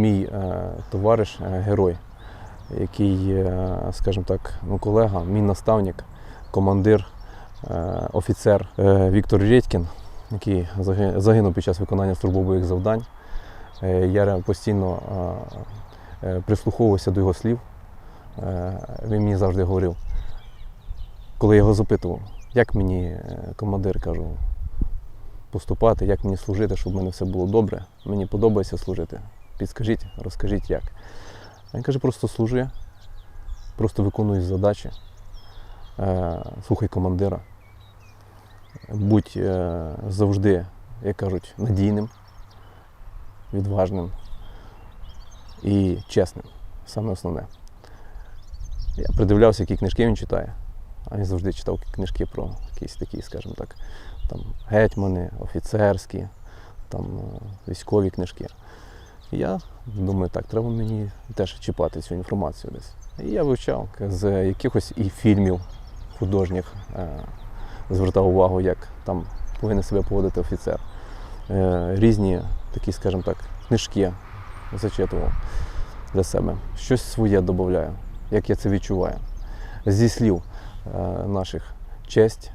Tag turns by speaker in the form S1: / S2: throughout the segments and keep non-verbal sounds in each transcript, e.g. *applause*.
S1: мій е, товариш, е, герой, який, е, скажімо так, ну, колега, мій наставник, командир, офіцер Віктор Редькін, який загинув під час виконання службових завдань. Я постійно прислуховувався до його слів. Він мені завжди говорив, коли я його запитував, як мені командир кажу, поступати, як мені служити, щоб в мене все було добре. Мені подобається служити. Підскажіть, розкажіть як. А Він каже, просто служи, просто виконуй задачі, е, слухай командира, будь е, завжди, як кажуть, надійним, відважним і чесним. Саме основне. Я придивлявся, які книжки він читає. А він завжди читав книжки про якісь такі, скажімо так, там гетьмани, офіцерські, там е, військові книжки. Я думаю, так, треба мені теж чіпати цю інформацію десь. І я вивчав з якихось і фільмів художніх, е, звертав увагу, як там повинен себе поводити офіцер. Е, Різні такі, скажімо так, книжки зачитував для себе. Щось своє додаю, як я це відчуваю. Зі слів е, наших честь,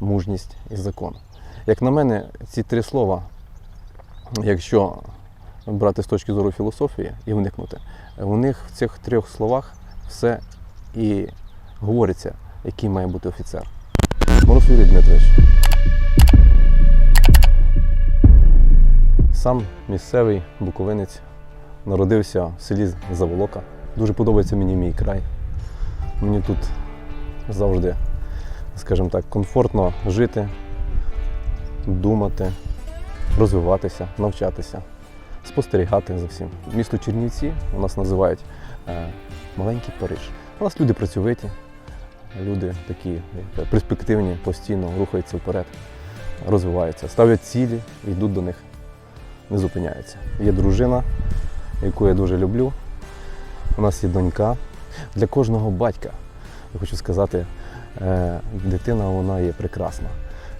S1: мужність і закон. Як на мене, ці три слова, якщо брати з точки зору філософії і вникнути, у них в цих трьох словах все і говориться, який має бути офіцер. Мороз Юрій Дмитрович. Сам місцевий буковинець народився в селі Заволока. Дуже подобається мені мій край. Мені тут завжди, скажімо так, комфортно жити, думати, розвиватися, навчатися, спостерігати за всім. Місто Чернівці у нас називають е, маленький Париж. У нас люди працьовиті, люди такі перспективні, постійно рухаються вперед, розвиваються, ставлять цілі йдуть до них, не зупиняються. Є дружина, яку я дуже люблю. У нас є донька. Для кожного батька, я хочу сказати, е, дитина вона є прекрасна.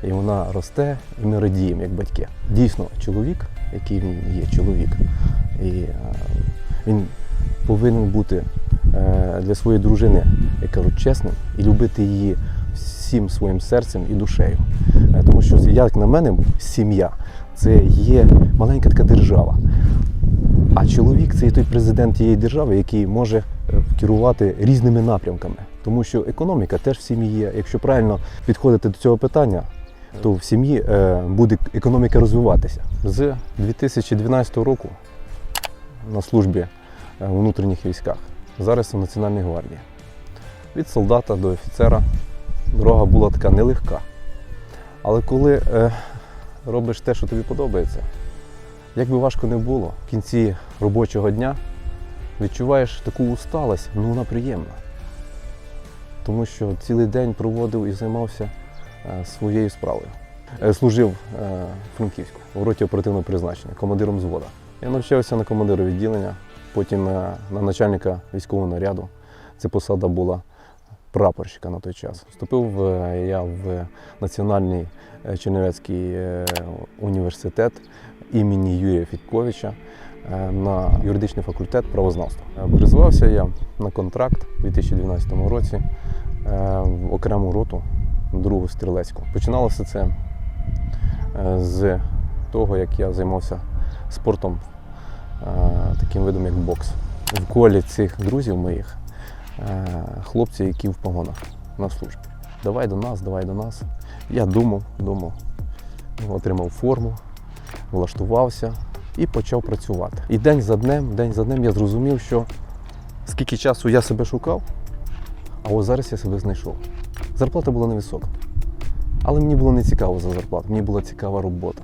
S1: І вона росте, і ми радіємо як батьки. Дійсно, чоловік, який він є чоловік, і е, він повинен бути е, для своєї дружини, як кажуть, чесним і любити її всім своїм серцем і душею. Е, Тому що, як на мене, сім'я це є маленька така держава. А чоловік це той президент тієї держави, який може керувати різними напрямками. Тому що економіка теж в сім'ї є. Якщо правильно підходити до цього питання, то в сім'ї е, буде економіка розвиватися. З 2012 року на службі е, у внутрішніх військах, зараз у Національній гвардії. Від солдата до офіцера дорога була така нелегка. Але коли е, робиш те, що тобі подобається, як би важко не було, в кінці робочого дня відчуваєш таку усталость, ну вона приємна. Тому що цілий день проводив і займався своєю справою. Е, Служив е, Франківську в роті оперативного призначення, командиром взвода. Я навчався на командира відділення, потім е, на начальника військового наряду. Це посада була прапорщика на той час. Вступив е, я в Національний е, Чернівецький е, університет імені Юрія Федьковича е, на юридичний факультет правознавства. Е, Призвався я на контракт у 2012 році е, в окрему роту другу стрілецьку. Починалося це е, з того, як я займався спортом, е, таким видом як бокс. В колі цих друзів моїх е, хлопці, які в погонах на службі. Давай до нас, давай до нас. Я думав, думав, отримав форму, влаштувався і почав працювати. І день за днем, день за днем я зрозумів, що скільки часу я себе шукав, а ось зараз я себе знайшов. Зарплата була невисока. Але мені було не цікаво за зарплату, мені була цікава робота.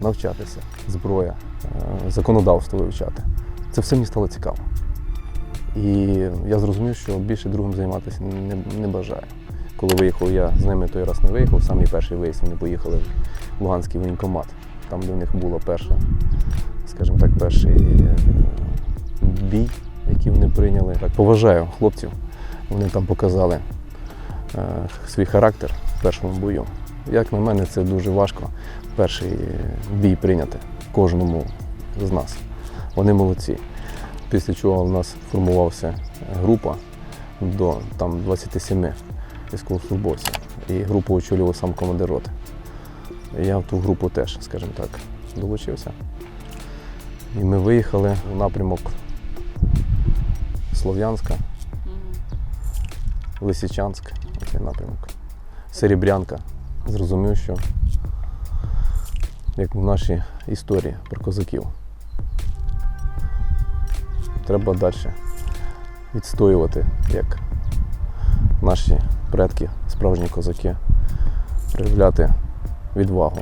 S1: Навчатися, зброя, е, законодавство вивчати. Це все мені стало цікаво. І я зрозумів, що більше другим займатися не, не бажаю. Коли виїхав, я з ними той раз не виїхав, самий перший виїзд вони поїхали в Луганський воєнкомат, там, де в них було перше, скажімо так, перший е, бій, який вони прийняли. Так, поважаю хлопців. Вони там показали свій характер в першому бою. Як на мене, це дуже важко перший бій прийняти кожному з нас. Вони молодці. Після чого в нас формувався група до там, 27 військовослужбовців. І групу очолював сам командир роти. Я в ту групу теж, скажімо так, долучився. І ми виїхали в напрямок Слов'янська, Лисичанськ, цей напрямок. Серебрянка. Зрозумів, що як в нашій історії про козаків. Треба далі відстоювати, як наші предки, справжні козаки, проявляти відвагу,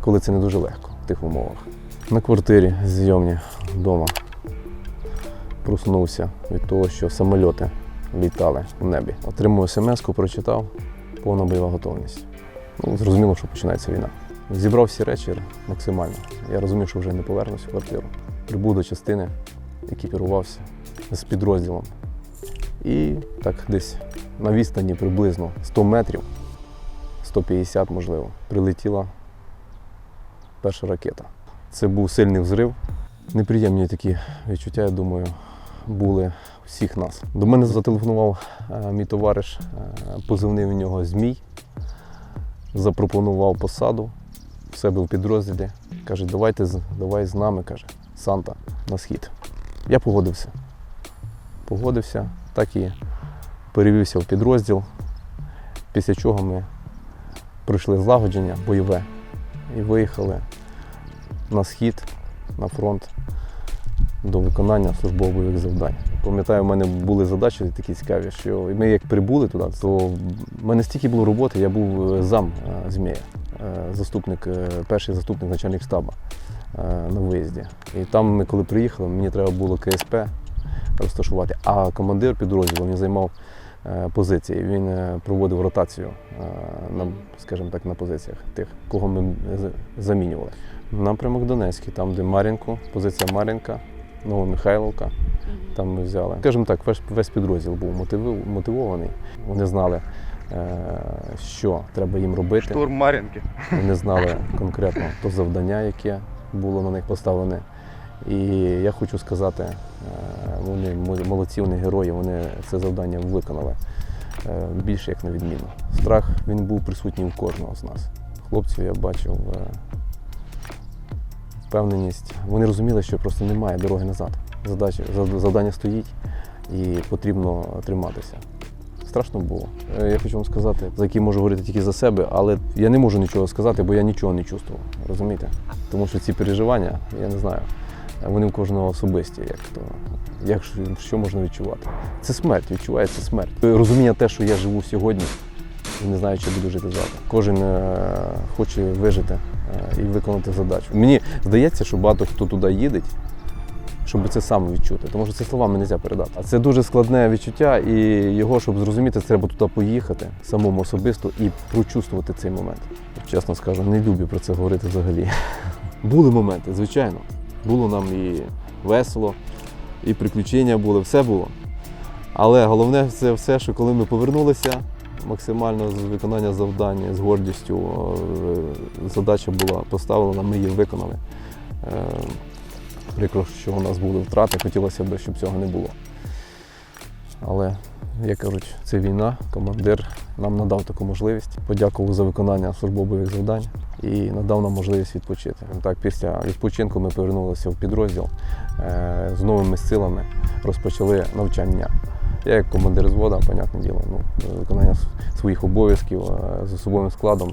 S1: коли це не дуже легко в тих умовах. На квартирі зйомні вдома проснувся від того, що самольоти літали в небі. Отримую смс-ку, прочитав, повна бойова готовність. Ну, зрозуміло, що починається війна. Зібрав всі речі максимально. Я розумів, що вже не повернусь в квартиру. Прибув до частини, екіпірувався з підрозділом. І так десь на відстані приблизно 100 метрів, 150 можливо, прилетіла перша ракета. Це був сильний взрив. Неприємні такі відчуття, я думаю, були всіх нас. До мене зателефонував е, мій товариш, е, позивний у нього Змій, запропонував посаду в себе в підрозділі. Каже, давайте давай з нами, каже, Санта на схід. Я погодився. Погодився, так і перевівся в підрозділ, після чого ми пройшли злагодження бойове і виїхали на схід, на фронт до виконання службово бойових завдань. Пам'ятаю, в мене були задачі такі цікаві, що ми як прибули туди, то в мене стільки було роботи, я був е, зам е, змія, е, заступник, перший заступник начальник штабу на виїзді. І там ми, коли приїхали, мені треба було КСП розташувати, а командир підрозділу він займав позиції. Він проводив ротацію на, скажімо так, на позиціях тих, кого ми замінювали. Напрямок Донецький, там, де Мар'їнку, позиція Мар'їнка, Новомихайловка. Там ми взяли. Скажімо так, весь, весь підрозділ був мотиви- мотивований. Вони знали, е, що треба їм робити.
S2: Штурм Мар'їнки.
S1: Вони знали *laughs* конкретно то завдання, яке було на них поставлене. І я хочу сказати, е, вони молодці, вони герої, вони це завдання виконали е, більше як на відміну. Страх він був присутній у кожного з нас. Хлопців я бачив впевненість. Вони розуміли, що просто немає дороги назад. Задача, завдання стоїть і потрібно триматися. Страшно було. Е, Я хочу вам сказати, за який можу говорити тільки за себе, але я не можу нічого сказати, бо я нічого не чувствував. Розумієте? Тому що ці переживання, я не знаю, вони у кожного особисті. Як то, як що можна відчувати? Це смерть, відчувається смерть. Розуміння те, що я живу сьогодні, і не знаю, чи буду жити завтра. Кожен е, хоче вижити е, і виконати задачу. Мені здається, що багато хто туди їде, щоб це саме відчути, тому що це словами не можна передати. А це дуже складне відчуття, і його, щоб зрозуміти, треба туди поїхати самому особисто і прочувствувати цей момент. Чесно скажу, не люблю про це говорити взагалі. *laughs* Були моменти, звичайно. Було нам і весело, і приключення були, все було. Але головне це все, що коли ми повернулися максимально з виконання завдання з гордістю, е, задача була поставлена, ми її виконали. Е, Прикро, що у нас були втрати, хотілося б, щоб цього не було. Але, як кажуть, це війна, командир нам надав таку можливість, подякував за виконання службових завдань і надав нам можливість відпочити. Так, після відпочинку ми повернулися в підрозділ е, з новими силами, розпочали навчання. Я як командир звода, понятне діло, ну, виконання своїх обов'язків е, з особовим складом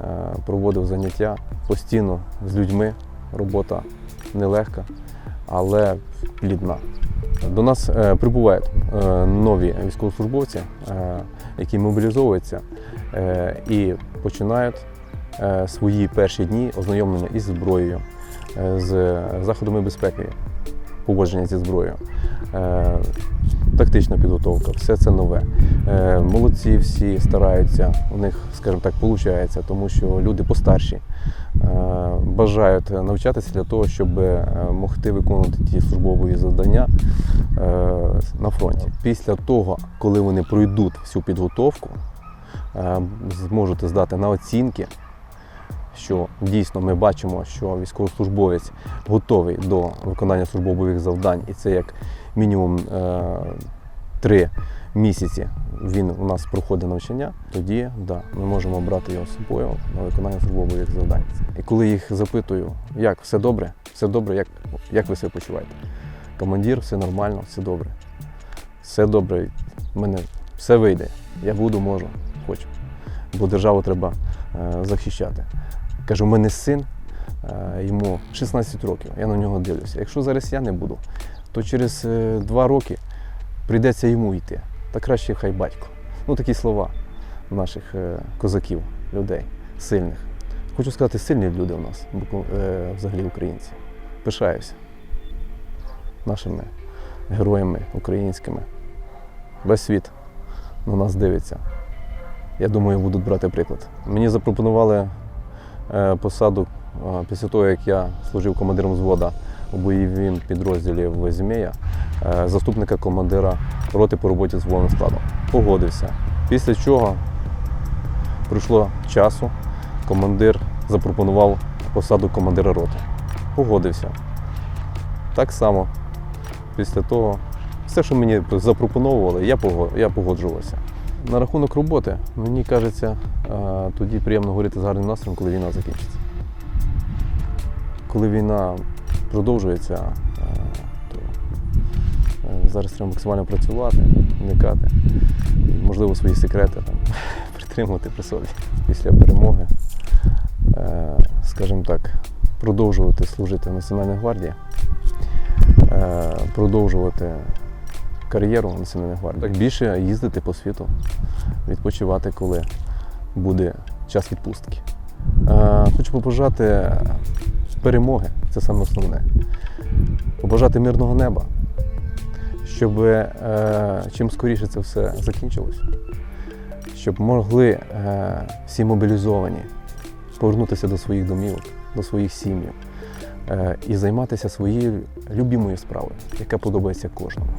S1: е, проводив заняття постійно з людьми. Робота нелегка, але плідна. До нас е, прибувають нові військовослужбовці, які мобілізовуються і починають свої перші дні ознайомлення із зброєю, з заходами безпеки, поводження зі зброєю. Тактична підготовка, все це нове. Е, Молодці всі стараються, у них, скажімо так, виходить, тому що люди постарші е, бажають навчатися для того, щоб е, могти виконувати ті службові завдання на фронті. Після того, коли вони пройдуть всю підготовку, е, зможуть здати на оцінки, що дійсно ми бачимо, що військовослужбовець готовий до виконання службових завдань, і це як мінімум е, три місяці він у нас проходить навчання, тоді да, ми можемо брати його з собою на виконання службових завдань. І коли їх запитую, як все добре, все добре, як, як ви себе почуваєте? Командир, все нормально, все добре. Все добре, в мене все вийде. Я буду, можу, хочу. Бо державу треба е, захищати. Кажу, у мене син, е, йому 16 років, я на нього дивлюся. Якщо зараз я не буду, то через е, два роки прийдеться йому йти. Та краще хай батько. Ну такі слова наших е, козаків, людей, сильних. Хочу сказати, сильні люди у нас, е, взагалі українці. Пишаюся нашими героями українськими. Весь світ на нас дивиться. Я думаю, будуть брати приклад. Мені запропонували посаду після того, як я служив командиром взвода у бойовому підрозділі в Зімея, е, заступника командира роти по роботі з вольним складом. Погодився. Після чого пройшло часу, командир запропонував посаду командира роти. Погодився. Так само після того, все, що мені запропонували, я погоджувався. На рахунок роботи, мені кажеться, е, тоді приємно говорити з гарним настроєм, коли війна закінчиться. Коли війна продовжується, е, то е, зараз треба максимально працювати, уникати і, можливо, свої секрети там, *laughs* притримувати при собі. Після перемоги, е, скажімо так, продовжувати служити в Національній гвардії, продовжувати кар'єру в Національній гвардії. Так більше їздити по світу, відпочивати, коли буде час відпустки. Хочу побажати перемоги, це саме основне. Побажати мирного неба, щоб е, чим скоріше це все закінчилось, щоб могли е, всі мобілізовані повернутися до своїх домівок, до своїх сім'їв е, і займатися своєю любимою справою, яка подобається кожному.